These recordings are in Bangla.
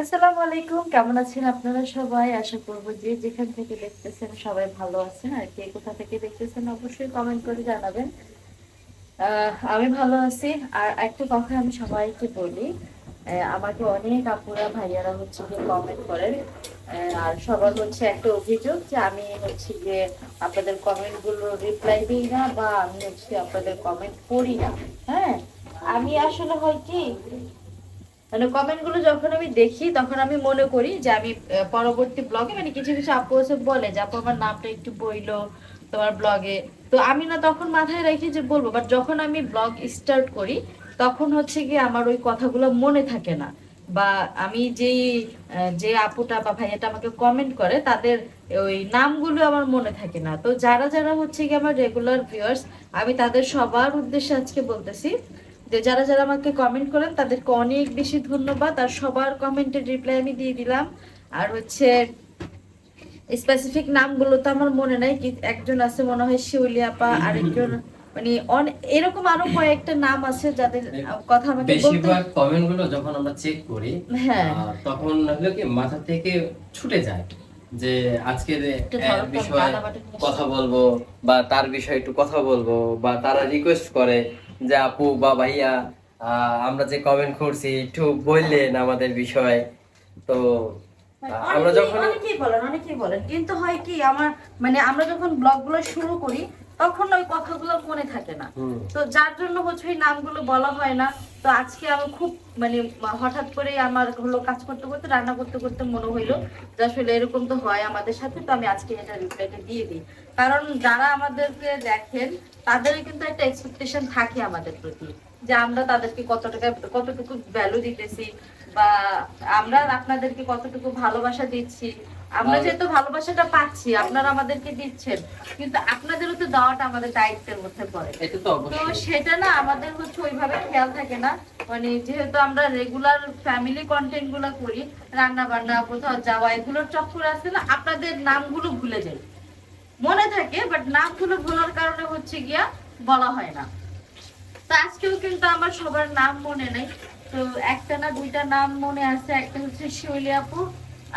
আসসালামু আলাইকুম কেমন আছেন আপনারা সবাই? আশা করব যে যেখান থেকে দেখতেছেন সবাই ভালো আছেন আর কে কোথা থেকে দেখতেছেন অবশ্যই কমেন্ট করে জানাবেন। আমি ভালো আছি। আর একটা কথা আমি সবাইকে বলি আমাকে অনেক আপুরা, ভাইয়ারা হচ্ছে যে কমেন্ট করেন। আর সবার হচ্ছে একটা অভিযোগ যে আমি হচ্ছে যে আপনাদের কমেন্টগুলো রিপ্লাই দিই না বা আমি হচ্ছে আপনাদের কমেন্ট করি না। হ্যাঁ আমি আসলে হয় কি মানে কমেন্টগুলো যখন আমি দেখি, তখন আমি মনে করি যে আমি পরবর্তী ব্লগে মানে কিছু কিছু আপু এসে বলে যে, আপু, আমার নামটা একটু বইলো তোমার ব্লগে তো আমি না তখন মাথায় রাখি যে বলব বাট যখন আমি ব্লগ স্টার্ট করি, তখন হচ্ছে কি আমার ওই কথাগুলো মনে থাকে না। বা আমি যেই যে আপুটা বা ভাইয়াটা আমাকে কমেন্ট করে, তাদের ওই নামগুলো আমার মনে থাকে না। তো যারা যারা হচ্ছে কি আমার রেগুলার ভিউয়ার্স আমি তাদের সবার উদ্দেশ্যে আজকে বলতেছি যে যারা যারা আমাকে কমেন্ট করেন তাদেরকে অনেক বেশি ধন্যবাদ। আর সবার কমেন্টের রিপ্লাই আমি দিয়ে দিলাম। আর হচ্ছে স্পেসিফিক নামগুলো তো আমার মনে নাই কি একজন আছে মনে হয় শিউলি আপা আরেকজন মানে এরকম আরও কয়েকটা নাম আছে যাদের কথা আমাকে বলতে বেশিরভাগ কমেন্টগুলো যখন আমরা চেক করি হ্যাঁ। তখন হলো কি মাথা থেকে ছুটে যায় যে আজকের বিষয়ে কথা বলব বা তার বিষয়ে একটু কথা বলব বা তারা রিকোয়েস্ট করে যে আপু বা ভাইয়া আহ, আমরা যে কমেন্ট করছি একটু বললেন আমাদের বিষয়ে। তো আমরা যখন অনেকেই বলেন অনেকেই বলেন। কিন্তু হয় কি আমার মানে আমরা যখন ব্লগগুলো শুরু করি তখন ওই কথাগুলো মনে থাকে না। তো যার জন্য হচ্ছে ওই নামগুলো বলা হয় না। তো আজকে আমি খুব মানে হঠাৎ করে আমার হলো কাজ করতে করতে রান্না করতে করতে মনে হইল যে আসলে এরকম তো হয় আমাদের সাথে তো আমি আজকে এটা রিপ্লাইটা দিয়ে দিই। কারণ যারা আমাদেরকে দেখেন তাদের কিন্তু একটা এক্সপেকটেশন থাকে আমাদের প্রতি। যে আমরা তাদেরকে কত টাকা কতটুকু ভ্যালু দিতেছি বা আমরা আপনাদেরকে কতটুকু ভালোবাসা দিচ্ছি। আমরা যেহেতু ভালোবাসাটা পাচ্ছি আপনারা আমাদেরকে দিচ্ছেন কিন্তু আপনাদেরও তো দেওয়াটা আমাদের দায়িত্বের মধ্যে পড়ে। তো সেটা না আমাদের হচ্ছে ওইভাবে খেয়াল থাকে না। মানে যেহেতু আমরা রেগুলার ফ্যামিলি কন্টেন্টগুলো করি রান্না বান্না কোথাও যাওয়া এগুলোর চক্কর আছে না আপনাদের নামগুলো ভুলে যাই। মনে থাকে বাট নামগুলো ভুলার কারণে হচ্ছে গিয়া বলা হয় না। তো আজকেও কিন্তু আমার সবার নাম মনে নেই। তো একটা না দুইটা নাম মনে আছে একটা হচ্ছে শিউলি আপু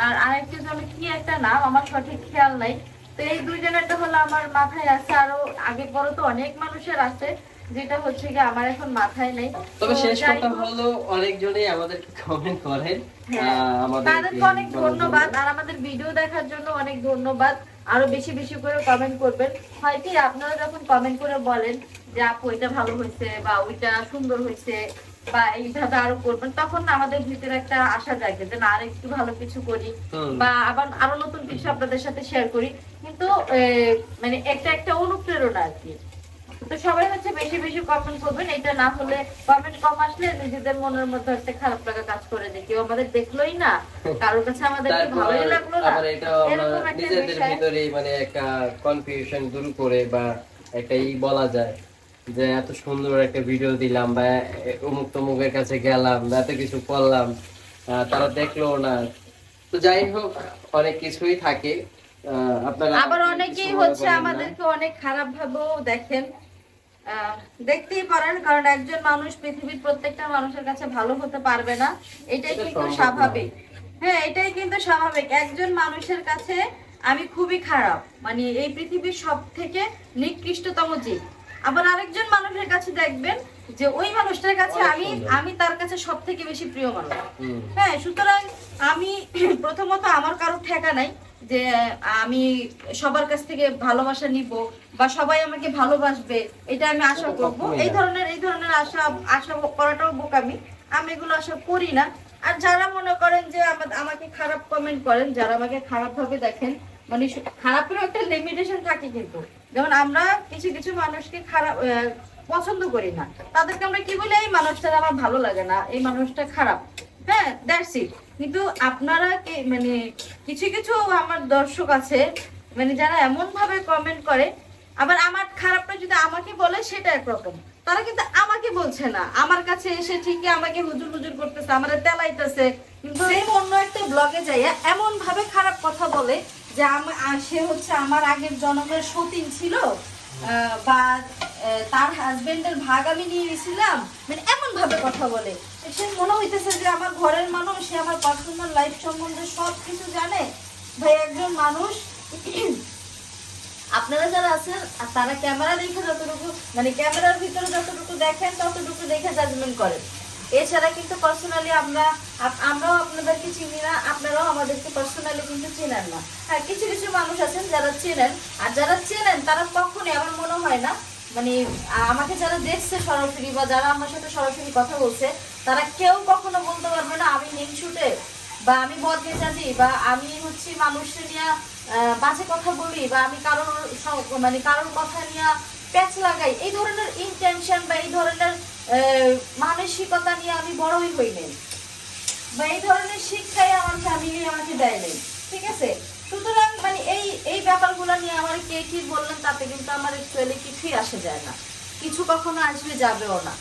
আর আরেকটা যেন কি একটা নাম আমার সঠিক খেয়াল নাই। তো এই দুইজনেরটা হলো আমার মাথায় আছে আরও আগে পরে তো অনেক মানুষের আছে যেটা হচ্ছে কি আমার এখন মাথায় নেই। তবে শেষ কথা হলো অনেকজনই আমাদেরকে কমেন্ট করেন। হ্যাঁ। আমাদের তাদেরকে অনেক ধন্যবাদ আর আমাদের ভিডিও দেখার জন্য অনেক ধন্যবাদ। আরও বেশি বেশি করে কমেন্ট করবেন। হয় কি আপনারা যখন কমেন্ট করে বলেন যে আপু এটা ভালো হয়েছে বা ওইটা সুন্দর হয়েছে বা এইভাবে আরও করবেন তখন আমাদের ভিতরে একটা আশা জাগে যে না আর একটু ভালো কিছু করি বা আবার আরও নতুন কিছু আপনাদের সাথে শেয়ার করি। কিন্তু মানে একটা একটা অনুপ্রেরণা আর কি। তো সবাই হচ্ছে বেশি বেশি কমেন্ট করবেন এটা না হলে কমেন্ট কম আসলে নিজেদের মনের মধ্যে একটা খারাপ লাগা কাজ করে যে কেউ আমাদের দেখলোই না কারোর কাছে আমাদের ভালোই লাগল না। নিজেদের। ভিতরে মানে একটা কনফিউশন দূর করে বা একটা ই বলা যায়। যে এত সুন্দর একটা ভিডিও দিলাম বা অমুক তমুকের কাছে গেলাম বা এত কিছু করলাম তারা দেখল না। তো যাই হোক অনেক কিছুই থাকে। আপনারা আবার অনেকেই হচ্ছে আমাদেরকে অনেক খারাপ ভাবেও দেখেন। দেখতেই পারেন কারণ একজন মানুষ পৃথিবীর প্রত্যেকটা মানুষের কাছে ভালো হতে পারবে না এটাই কিন্তু স্বাভাবিক হ্যাঁ এটাই কিন্তু স্বাভাবিক। একজন মানুষের কাছে আমি খুবই খারাপ। মানে এই পৃথিবীর সব থেকে নিকৃষ্টতম জীব। আবার আরেকজন মানুষের কাছে দেখবেন যে ওই মানুষটার কাছে আমি আমি তার কাছে সব থেকে বেশি প্রিয় মানুষ। হ্যাঁ সুতরাং আমি প্রথমত আমার কারও ঠেকা নাই যে আমি সবার কাছ থেকে ভালোবাসা নিব বা সবাই আমাকে ভালোবাসবে এটা আমি আশা করব। এই ধরনের এই ধরনের আশা আশা করাটাও বোকামি। আমি এগুলো আশা করি না। আর যারা মনে করেন যে আমা- আমাকে খারাপ কমেন্ট করেন যারা আমাকে খারাপ ভাবে দেখেন মানে খারাপেরও একটা লিমিটেশন থাকে কিন্তু। যেমন আমরা কিছু কিছু মানুষকে খারাপ পছন্দ করি না। তাদেরকে আমরা কি বলি? এই মানুষটা আমার ভালো লাগে না, এই মানুষটা খারাপ। হ্যাঁ দ্যাটস ইট কিন্তু আপনারা কি মানে কিছু কিছু আমার দর্শক আছে মানে যারা এমন ভাবে কমেন্ট করে, আবার আমার খারাপটা যদি আমাকে বলে, সেটা একরকম। তারা কিন্তু আমাকে বলছে না। আমার কাছে এসে ঠিকই আমাকে হুজুর হুজুর করতেছে, আমার তেলাইতেছে। কিন্তু অন্য একটা ব্লগে যাইয়া এমন ভাবে খারাপ কথা বলে যে সে হচ্ছে আমার আগের জন্মের সতীন ছিল। বা তার হাজবেন্ডের ভাগ আমি নিয়ে গেছিলাম। মানে এমন ভাবে কথা বলে। সে মনে হইতেছে যে আমার ঘরের মানুষ, সে আমার পার্সোনাল লাইফ সম্বন্ধে সব কিছু জানে। ভাই, একজন মানুষ। আপনারা যারা আছেন তারা ক্যামেরা দেখে যতটুকু মানে ক্যামেরার ভিতরে যতটুকু দেখেন, ততটুকু দেখে জাজমেন্ট করেন। এছাড়া কিন্তু পার্সোনালি আমরা আমরাও আপনাদেরকে চিনি না, আপনারাও আমাদেরকে পার্সোনালি কিন্তু চেনেন না। হ্যাঁ কিছু কিছু মানুষ আছেন যারা চেনেন, আর যারা চেনেন, তারা কখনই আমার মনে হয় না মানে আমাকে যারা দেখছে সরাসরি বা যারা আমার সাথে সরাসরি কথা বলছে, তারা কেউ কখনো বলতে পারবে না, আমি হিংসুটে, বা আমি বদ মেজাজি বা আমি হচ্ছে মানুষের নিয়ে বাজে কথা বলি, বা আমি কারোর মানে কারোর কথা নিয়ে প্যাচ লাগাই, এই ধরনের ইন্টেনশন বা এই ধরনের মানসিকতা নিয়ে আমি বড়ই হই নাই বা এই ধরনের শিক্ষাই আমার ফ্যামিলি আমাকে দেয় নাই ঠিক আছে? সুতরাং মানে এই এই ব্যাপারগুলো নিয়ে আমার কে কি বললেন তাতে কিন্তু আমার অ্যাকচুয়ালি কিছুই আসে যায় না। কিছু কখনো আসলে যাবেও না।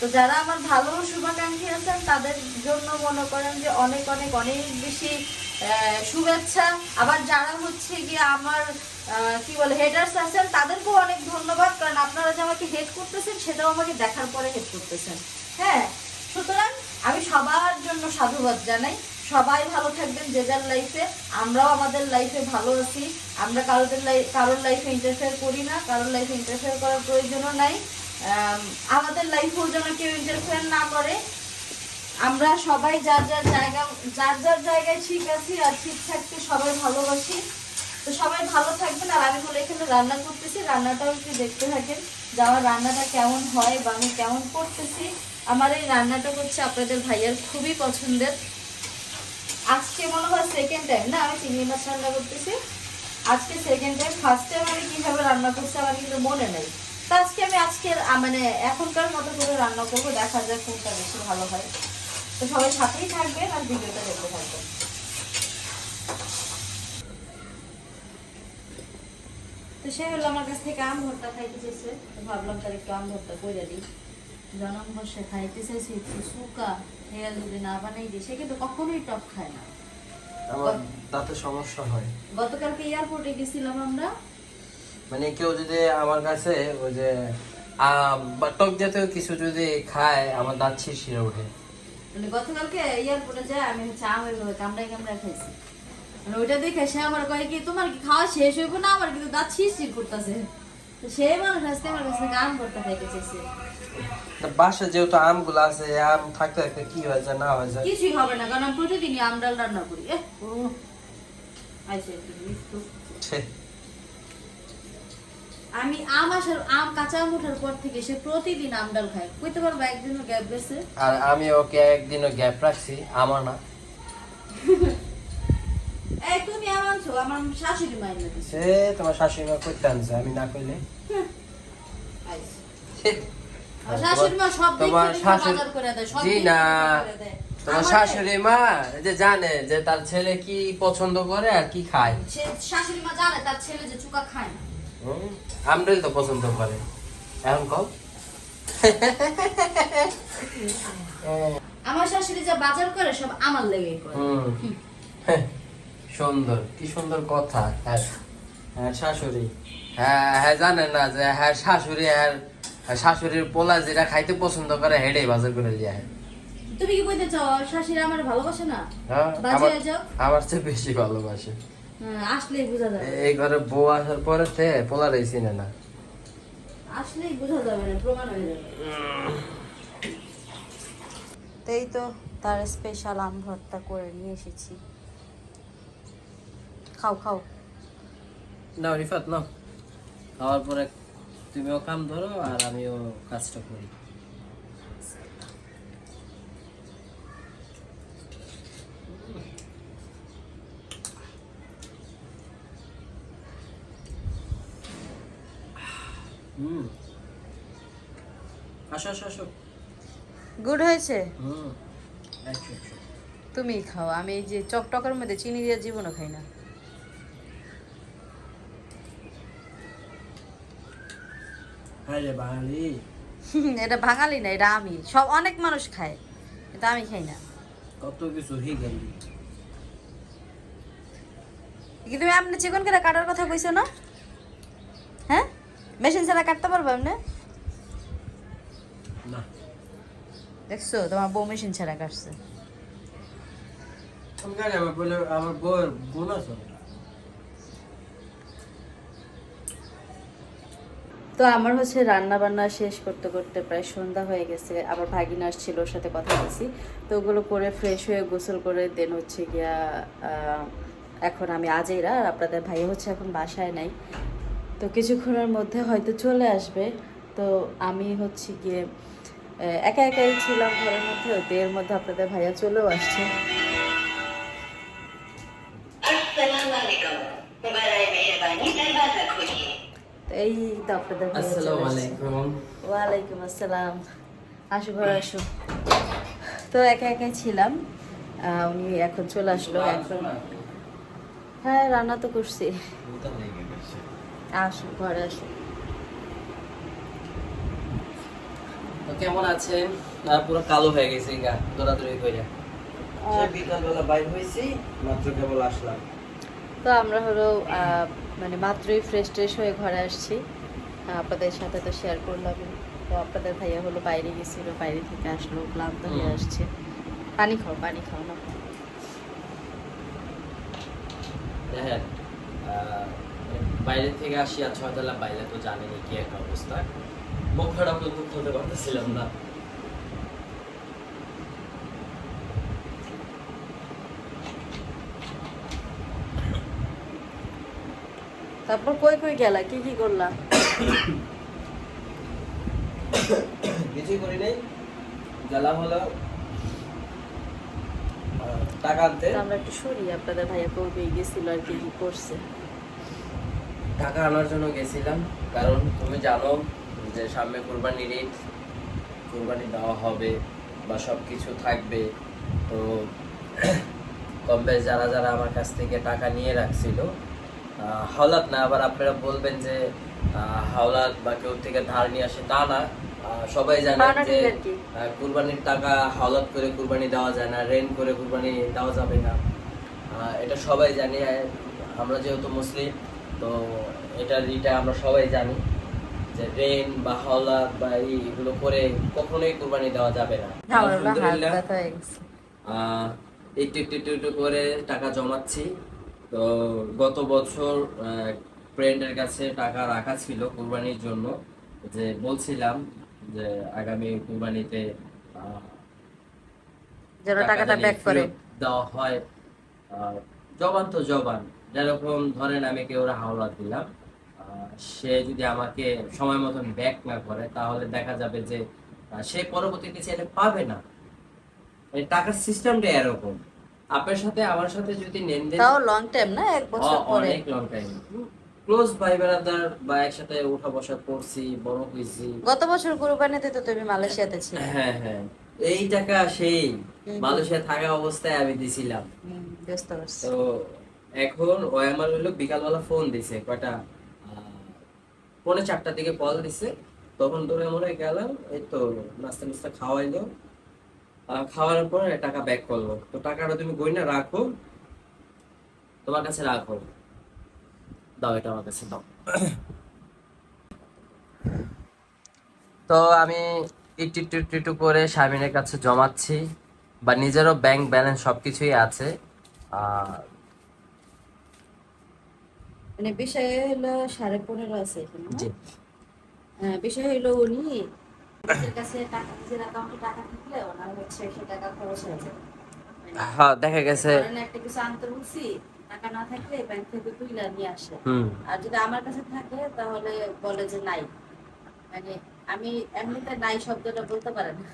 তো যারা আমার ভালো শুভাকাঙ্ক্ষী আছেন, তাদের জন্য মনে করেন যে অনেক অনেক অনেক বেশি শুভেচ্ছা। আবার যারা হচ্ছে গিয়ে আমার কি বলে হেডার্স আছেন, তাদেরকেও অনেক ধন্যবাদ, কারণ আপনারা যে আমাকে হেড করতেছেন, সেটাও আমাকে দেখার পরে হেড করতেছেন। হ্যাঁ সুতরাং আমি সবার জন্য সাধুবাদ জানাই। সবাই ভালো থাকবেন যে যার লাইফে আমরাও আমাদের লাইফে ভালো আছি। আমরা কারোদের লাইফ কারোর লাইফে ইন্টারফেয়ার করি না, কারোর লাইফে ইন্টারফেয়ার করার প্রয়োজনও নাই। আমাদের লাইফেও যেন কেউ ইন্টারফেয়ার না করে আমরা সবাই যার যার জায়গা, যার যার জায়গায় ঠিক আছি আর ঠিক থাকতে সবাই ভালোবাসি। তো সবাই ভালো থাকবেন আর আমি হলো এখানে রান্না করতেছি, রান্নাটাও একটু দেখতে থাকেন যে আমার রান্নাটা কেমন হয় বা আমি কেমন করতেছি। আমার এই রান্নাটা হচ্ছে আপনাদের ভাইয়ার খুবই পছন্দের। আজকে মনে হয় সেকেন্ড টাইম না? আমি চিংড়ি মাছ রান্না করতেছি। আজকে সেকেন্ড টাইম ফার্স্ট টাইম আমি কীভাবে রান্না করছি আমার কিন্তু মনে নেই। তো আজকে আমি আজকের মানে এখনকার মতো করে রান্না করব, দেখা যাক কোনটা বেশি ভালো হয়। তো সবাই সাথেই থাকবেন আর ভিডিওটা দেখতে থাকবেন। তো সে হলো আমার কাছ থেকে আম ভর্তা খাইতে চেয়েছে তো ভাবলাম তার একটু আম ভর্তা করে দিই। জনম বসে খাইতে চাইছে একটু সুকা হেরা যদি না বানাই দিই সে কিন্তু কখনোই টক খায় না। আমার তাতে সমস্যা হয়। গতকালকে এয়ারপোর্টে গেছিলাম আমরা। মানে কেউ যদি আমার কাছে ওই যে টক জাতীয় কিছু যদি খায় আমার দাঁত ছিঁড়ে ওঠে। মানে গতকালকে এয়ারপোর্টে যায় আমি হচ্ছে আমের কামড়াই কামড়াই খাইছি। মানে ওইটা দেখে সে আমার কয় কি তোমার কি খাওয়া শেষ হইব না? আমার কিন্তু দাঁত শিরশির করতেছে। তো মানুষ আজকে আমার কাছে আম খাইতে চাইছে। বাসা যেহেতু আমগুলো আছে আম থাকতে থাকতে কি হয়ে যায় না হয়ে যায়? কিছুই হবে না কারণ আমি প্রতিদিনই আম ডাল রান্না করি। এ আইসে আমি আম আসার আম কাঁচা আম ওঠার পর থেকে সে প্রতিদিন আম ডাল খায়। কইতে পারব একদিনও গ্যাপ গেছে? আর আমি ওকে একদিনও গ্যাপ রাখছি আমার না। এই তুমি আম আনছো আমার শাশুড়ি মায়ের দিছে সে তোমার শাশুড়ি মা করতে আনছে আমি না কইলে। শাশুড়ি মা সব দিক তোমার থেকে শাশুড়ি বাজার করে দেয়, সব না থেকে করে দেয়। তোমার শাশুড়ি মা যে জানে যে তার ছেলে কি পছন্দ করে আর কি খায়। শাশুড়ি মা জানে তার ছেলে যে চুকা খায় না। আমরাই তো পছন্দ করে। এখন কম আমার শাশুড়ি যা বাজার করে সব আমার লেগে করে। হ্যাঁ, সুন্দর কি সুন্দর কথা। হ্যাঁ হ্যাঁ শাশুড়ি। হ্যাঁ হ্যাঁ জানে না যে হ্যাঁ শাশুড়ি আর হ্যাঁ, শাশুড়ির পোলা যেটা খাইতে পছন্দ করে হেডেই বাজার করে হয়। তুমি কি কইতে চাও? শাশুড়ি আমার ভালোবাসে না? হ্যাঁ, বাজে আমার যাও। আমার চেয়ে বেশি ভালোবাসে। হ্যাঁ, আসলেই বোঝা যাবে। এই ঘরে বউ আসার পরে তে পোলারাই চিনে না। আসলেই বোঝা যাবে না প্রমাণ হয়ে যাবে। এই তো তার স্পেশাল আম ভর্তা করে নিয়ে এসেছি। খাও খাও। নাও রিফাত নাও। খাওয়ার পরে তুমিও কাম ধরো আর আমিও কাজটা করি। হুম। আসো আসো আসো। গুড হয়েছে? হুম। তুমি খাও আমি এই যে চকটকের মধ্যে চিনি দিয়ে জীবনও খাই না। এটা বাঙালি না এটা আমি। সব অনেক মানুষ খায় এটা আমি খাই না। কত কিছু হয়ে গেল। কি তুমি আপনি চিকন করে কাটার কথা কইছো না? হ্যাঁ? মেশিন ছাড়া কাটতে পারব না। দেখছ তোমার বউ মেশিন ছাড়া কাটছে। তো আমার হচ্ছে রান্না বান্না শেষ করতে করতে প্রায় সন্ধ্যা হয়ে গেছে আবার ভাগিন আসছিল ওর সাথে কথা বলছি। তো ওগুলো করে ফ্রেশ হয়ে গোসল করে দেন হচ্ছে গিয়া এখন আমি আজেরা আর আপনাদের ভাই হচ্ছে এখন বাসায় নাই। তো কিছুক্ষণের মধ্যে হয়তো চলে আসবে। তো আমি হচ্ছে গিয়ে একা একাই ছিলাম ঘরের মধ্যে ওতে এর মধ্যে আপনাদের ভাইয়া চলেও আসছে। এই তো আপনাদের ওয়ালাইকুম আসসালাম। আসো ঘরে আসো। তো একা একাই ছিলাম। উনি এখন চলে আসলো। এখন হ্যাঁ রান্না তো করছি। আসো ঘরে আসো তো কেমন আছেন? পুরো কালো হয়ে গেছে গা দৌড়াদৌড়ি করে বিকালবেলা বাইর হয়েছি মাত্র কেবল আসলাম। তো আমরা হলো আহ, মানে মাত্রই ফ্রেশ ট্রেশ হয়ে ঘরে আসছি। আপনাদের সাথে তো শেয়ার করলাম। তো আপনাদের ভাইয়া হলো বাইরে গেছিল বাইরে থেকে আসলো ক্লান্ত হয়ে আসছে। পানি খাও পানি খাও না। দেখেন আহ, বাইরে থেকে আসিয়া ছয়তলা বাইরে তো জানেনি কি একটা অবস্থা। মুখ খারাপ তো মুখ খুলতে পারতেছিলাম না। তারপর কই কই গেলা? কি কি করলা? কিছুই করি নাই। জ্বালা হলো টাকা আনতে। আমরা একটু সরি আপনাদের ভাইয়া করবে গেছিল আর কি কি করছে? টাকা আনার জন্য গেছিলাম। কারণ তুমি জানো যে সামনে কোরবানির ঈদ কোরবানি দেওয়া হবে বা সব কিছু থাকবে। তো কম বেশ যারা যারা আমার কাছ থেকে টাকা নিয়ে রাখছিল হাওলাত না আবার আপনারা বলবেন যে হাওলাত বা কেউ থেকে ধার নিয়ে আসে তা না। সবাই জানে যে কুরবানির টাকা হাওলাত করে কুরবানি দেওয়া যায় না রেন করে কুরবানি দেওয়া যাবে না। এটা সবাই জানি। আমরা যেহেতু মুসলিম তো এটা ইটা আমরা সবাই জানি যে রেন বা হাওলাত বা এই- এগুলো করে কখনোই কুরবানি দেওয়া যাবে না। আলহামদুলিল্লাহ। একটু একটু একটু একটু করে টাকা জমাচ্ছি। তো গত বছর ফ্রেন্ডের কাছে টাকা রাখা ছিল কুরবানির জন্য। যে বলছিলাম যে আগামী কুরবানিতে যেন টাকাটা ব্যাক করে। দেওয়া হয়। জবান তো জবান। যেরকম ধরেন আমি কেউ হাওলা দিলাম সে যদি আমাকে সময় মতন ব্যাক না করে তাহলে দেখা যাবে যে সে পরবর্তীতে ছেলে পাবে না। এই টাকার সিস্টেমটা এরকম। আপনার সাথে আমার সাথে যদি তাও লং টাইম না? এক বছর পরে। অনেক লং টাইম ক্লোজ ভাই ব্রাদার বা একসাথে উঠা বসা করছি বড় হয়েছি। গত বছর কুরবানিতে তো তুমি মালয়েশিয়াতে ছিলে। হ্যাঁ হ্যাঁ এই টাকা সেই। মালয়েশিয়া থাকা অবস্থায় আমি দিছিলাম। তো এখন ও আমার হলো বিকালবেলা ফোন দিছে কয়টা পৌনে চারটার দিকে কল দিছে। তখন ধরে হয় গেলাম এই তো নাস্তা নাস্তা খাওয়াইলো। আহ, খাওয়ানোর পরে টাকা ব্যাক করল। তো টাকাটা তুমি গইনা রাখো তোমার কাছে রাখো। দাও এটা আমার কাছে দাও। তো আমি একটু করে স্বামীনের কাছে জমাচ্ছি বা নিজেরও ব্যাংক ব্যালেন্স সবকিছুই আছে। আর মানে বিষয় হলো সাড়ে পনেরো আছে এখানে। হ্যাঁ, বিষয় হলো উনি কাছে টাকা নিজের অ্যাকাউন্টে টাকা থাকলে ওনার হচ্ছে সে টাকা খরচ হয়ে যায়। মানে হ্যাঁ দেখা গেছে। একটা কিছু আনতে বলছি টাকা না থাকলে ব্যাংক থেকে তুইলা নিয়ে আসে। আর যদি আমার কাছে থাকে তাহলে বলে যে নাই। মানে আমি এমনিতে নাই শব্দটা বলতে পারে না।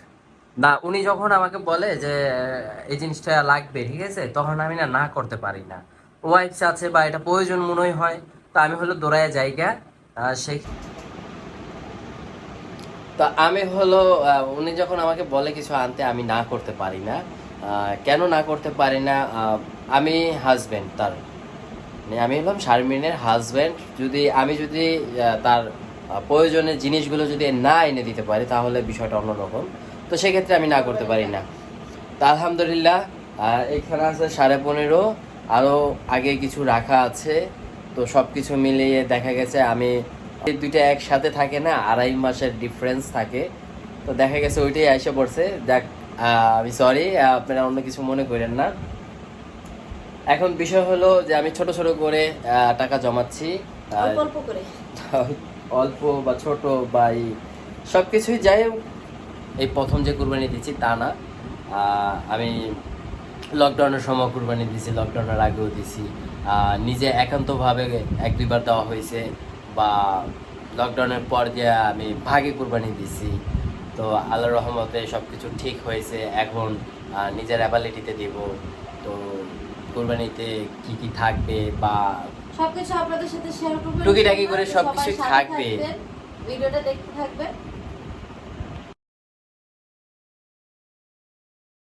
না উনি যখন আমাকে বলে যে এই জিনিসটা লাগবে ঠিক আছে? তখন আমি না না করতে পারি না। ওয়াইফস আছে বা এটা প্রয়োজন মনে হয়, তো আমি হলো দৌড়ায় জায়গা সেই তো আমি হলো উনি যখন আমাকে বলে কিছু আনতে আমি না করতে পারি না কেন না করতে পারি না আমি হাজবেন্ড তার। মানে আমি হলাম শারমিনের হাজবেন্ড যদি আমি যদি তার প্রয়োজনের জিনিসগুলো যদি না এনে দিতে পারি, তাহলে বিষয়টা অন্যরকম। তো সেক্ষেত্রে আমি না করতে পারি না। তা আলহামদুলিল্লাহ এখানে আছে সাড়ে পনেরো আরও আগে কিছু রাখা আছে তো সব কিছু মিলিয়ে দেখা গেছে আমি এই দুইটা একসাথে থাকে না আড়াই মাসের ডিফারেন্স থাকে। তো দেখা গেছে ওইটাই এসে পড়ছে। দেখ আমি সরি আপনারা অন্য কিছু মনে করেন না। এখন বিষয় হলো যে আমি ছোট ছোট করে টাকা জমাচ্ছি। অল্প বা ছোট বা এই সব কিছুই যাই এই প্রথম যে কুরবানি দিচ্ছি তা না। আমি লকডাউনের সময় কুরবানি দিছি লকডাউনের আগেও দিছি নিজে একান্তভাবে এক দুইবার দেওয়া হয়েছে বা লকডাউনের পর দিয়ে আমি ভাগে কুরবানি দিছি তো আল্লাহ রহমতে সব কিছু ঠিক হয়েছে এখন নিজের অ্যাবিলিটিতে দিব। তো কুরবানিতে কি কি থাকবে বা সবকিছু আপনাদের সাথে শেয়ার করবেন টুকিটাকি করে সবাই সবকিছুই থাকবে। ভিডিওটা দেখতে থাকবেন।